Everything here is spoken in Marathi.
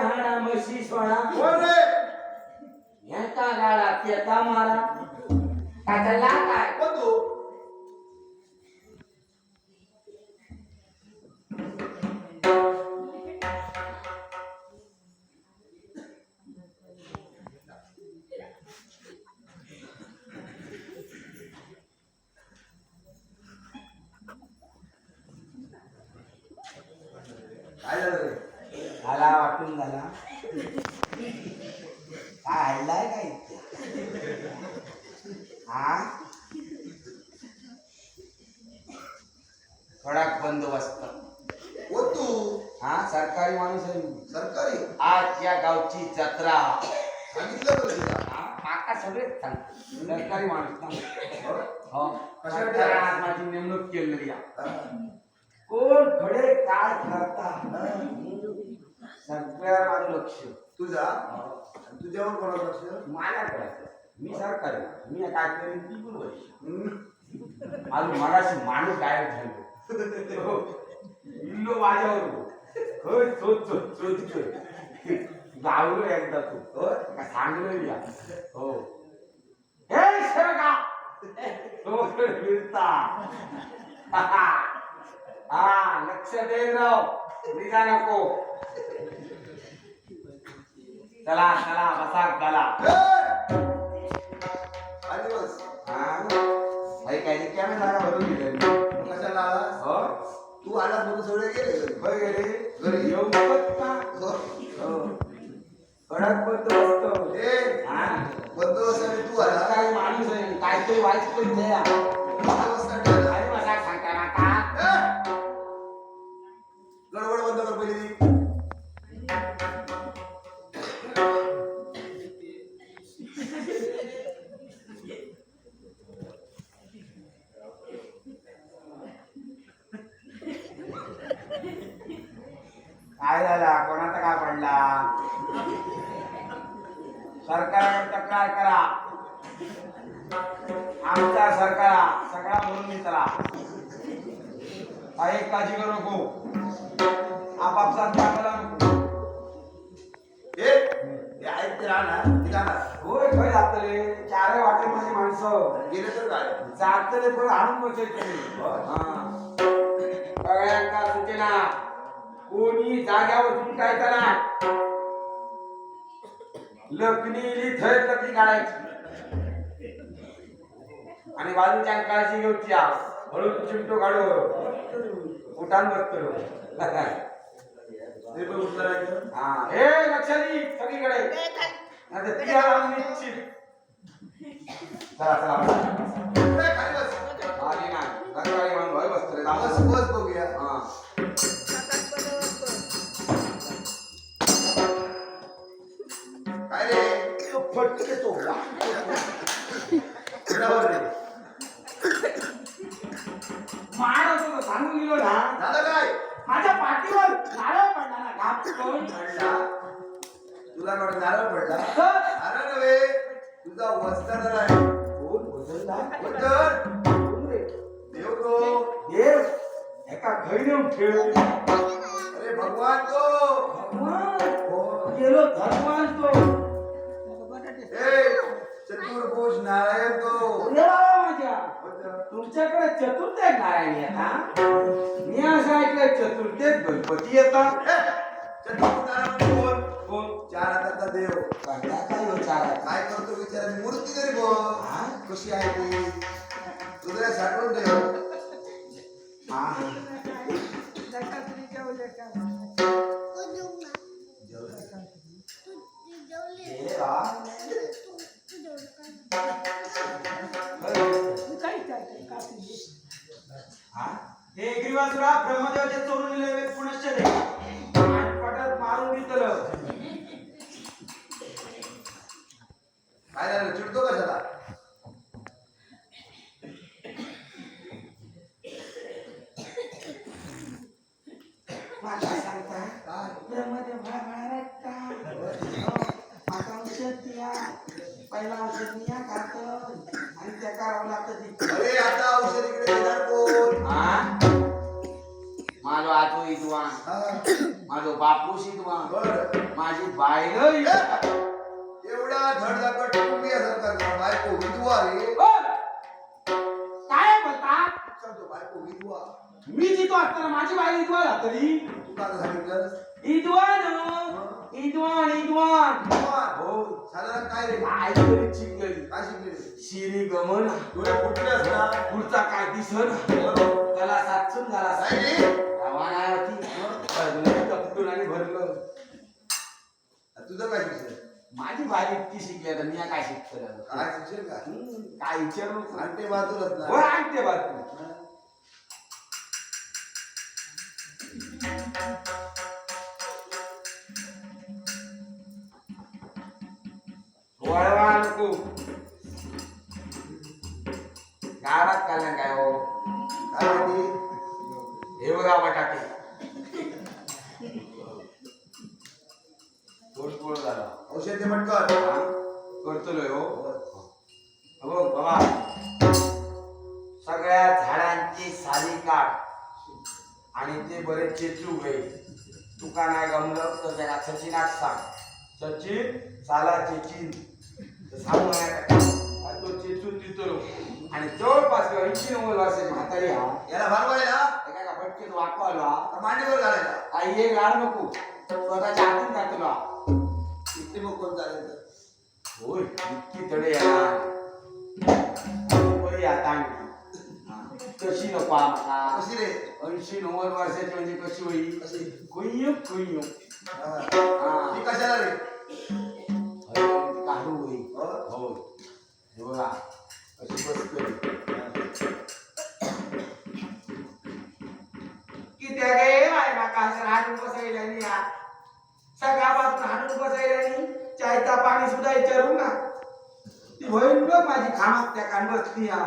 हाडा म्हशी रे? ह्याचा गाडा त्याचा मारा. काय चालला काय? वाटून झाला. काय हल्लाय काय? इतक्या? हा? कडक बंदोबस्त. कोण तू? हा सरकारी माणूस आहे मी. सरकारी? आज या गावची जत्रा. सांगितलं बरं तुला? हा, काका सगळेच सांगतात सरकारी माणूस सांगतात. हो. कशासाठी? आज माझी नेमणूक केलेली आहे. हा. कोण खडे काय करता? सगळ्या माझं लक्ष. तुझा? आणि तुझ्यावर कोणाचं लक्ष? मला करायचं मी सरकारी. मी काय करेन ती पण वर्ष. हम्म. आज माणूस गायब झालो. इल्लो माझ्यावर. होय चोच चोच चोच चोच गावलो एकदा तू होय? का सांगलो या. हो. हे शेवगा तो फिरता हा लक्ष दे राव निघा नको. चला चला बसा गला! आली बस. हा? काही काही कॅमेरा भरून दिले. कशाला हो? तू आलास म्हणून सगळे गेले. होय गेले. घरी. येऊ नको का? हो. हो. कडक ए हा? बंदोबस्ताने तू आला सरकारी माणूस आहे काहीतरी वाईट करून द्या काय झाला? कोणाचा काय पडला? सरकारकडे तक्रार करा. आमचा सरकार सगळा म्हणून चला. काही काळजी करू नको. आपापसात चांगला नको. हे राहणार होय जातले. चार वाटे माझी माणसं. गेले तर काय? जातले पण आणून सगळ्यांका सूचना कोणी जाग्यावर सुटायचं ना लकनीली थय लकनी काढायची आणि बाजूच्या काळजी घेऊची आ. हळूच चिमटो काढू. उठान बसतो? हा हे. सगळीकडे. निश्चित. चला चला. आली बघूया हा. कोण? देव तो देव एका घरी नेऊन ठेव. अरे भगवान तो भगवान, गेलो धर्मान तो. चतुर्भुज नारायण तो. तुमच्याकडे चतुर्थी नारायण येता? मी असं ऐकलं चतुर्थीत गणपती येतात ए, चार हाताचा देव कंटा काय विचार आहे काय करतो विचार मूर्ती तरी बघ माझा सांगता ब्रह्मदेव रट्टा माझा औषध द्या पहिला औषध द्या खातं आणि त्या करावं लागतं अरे आता औषध इकडे देणार कोण हा माझो हा. माझो बापूस बरं. माझी बायलो. एवढा धडधाकट कुटुंबियासारखा का? बायको विधवा रे! काय म्हणता बायको विधवा मी जितो असताना माझी बाई इदवान तरी. तू का सांगितलं इदवान इदवान इदवान. हो साधारण काय रे? काय तरी चिकली काय शिकले शिरी गमन. डोळे फुटले असतात पुढचा काय दिसन. त्याला साचून झाला. काय होती कपटून आणि भरलं. तुझं काय शिक्षण? माझी बाई इतकी शिकली आता मी काय शिकतो काय शिक्षण काय काय विचारू? नको. आणते बाजूलाच ना आणते बातमी नको गावात काय हो हे बघा बटाटे झाला औषध हो हो बाबा सगळ्या झाडांची साली काढ आणि ते बरे चेचू गए तुका नाही गमलं तर त्याला सचिनाक सांग. सचिन साला चेचीन. सांगू नाही तो चेचून देतो आणि जवळपास ऐंशी नव्वद वर्षाची म्हातारी हा. याला भागवायला एका का फटकेत वाकवायला. मांडीवर घालायला. आई हे गाड नको. स्वतःच्या हातून टाकला इथे मग कोण चालेल? होय इतकी तडे बरी आता आणखी. कशी नको आम्हाला? कशी रे? ऐंशी नव्वद वर्षाची म्हणजे कशी होईल? कशी? हा. हा. ती कशाला रे? अरे, होईल हो? हो. हे बघा किती गे माय माका असं हाणून बसायला नाही हा. सकाळपासून हाणून बसायला नाही. चायचा पाणी सुद्धा विचारू ना. ती होईल बघ माझी खामात त्या कान बसली हा